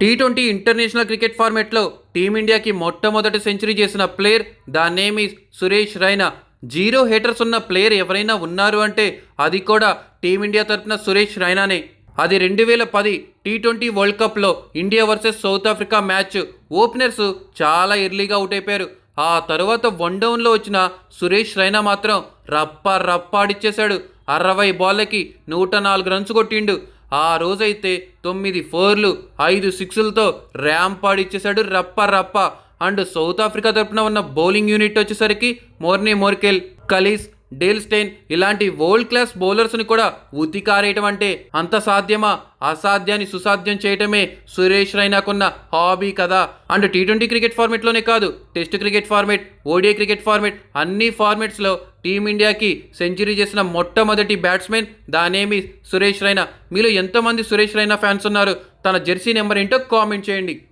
Tea twenty international cricket ఫార్మాట్లో టీమిండియాకి మొట్టమొదటి century చేసిన player the name is Suresh Raina. Zero haters ఉన్న player ఎవరైనా ఉన్నారు అంటే అది కూడా టీమిండియా తరపున సురేష్ రైనానే. అది రెండు వేల పది టీ ట్వంటీ వరల్డ్ కప్లో India versus South Africa match openers చాలా ఎర్లీగా అవుట్ అయిపోయారు. ఆ తర్వాత వన్ డౌన్లో వచ్చిన సురేష్ రైనా మాత్రం రప్ప రప్ప ఆడిచ్చేశాడు. అరవై బాళ్ళకి నూట నాలుగు రన్స్ కొట్టిండు. ఆ రోజైతే తొమ్మిది ఫోర్లు ఐదు సిక్స్లతో ర్యాంపాడ్ ఇచ్చేశాడు రప్ప రప్ప. అండ్ సౌత్ ఆఫ్రికా తరపున ఉన్న బౌలింగ్ యూనిట్ వచ్చేసరికి Morne Morkel Kallis Dale Steyn ఇలాంటి వరల్డ్ క్లాస్ బౌలర్స్ని కూడా ఉతికారేయటం అంటే అంత సాధ్యమా? అసాధ్యాన్ని సుసాధ్యం చేయటమే సురేష్ రైనాకున్న హాబీ కదా. అండ్ టీ ట్వంటీ క్రికెట్ ఫార్మేట్లోనే కాదు test cricket format ODI cricket format అన్ని ఫార్మేట్స్లో టీమిండియాకి సెంచరీ చేసిన మొట్టమొదటి బ్యాట్స్మెన్ దానేమి సురేష్ రైనా. మీలో ఎంతమంది సురేష్ రైనా ఫ్యాన్స్ ఉన్నారు? తన జెర్సీ నెంబర్ ఏంటో కామెంట్ చేయండి.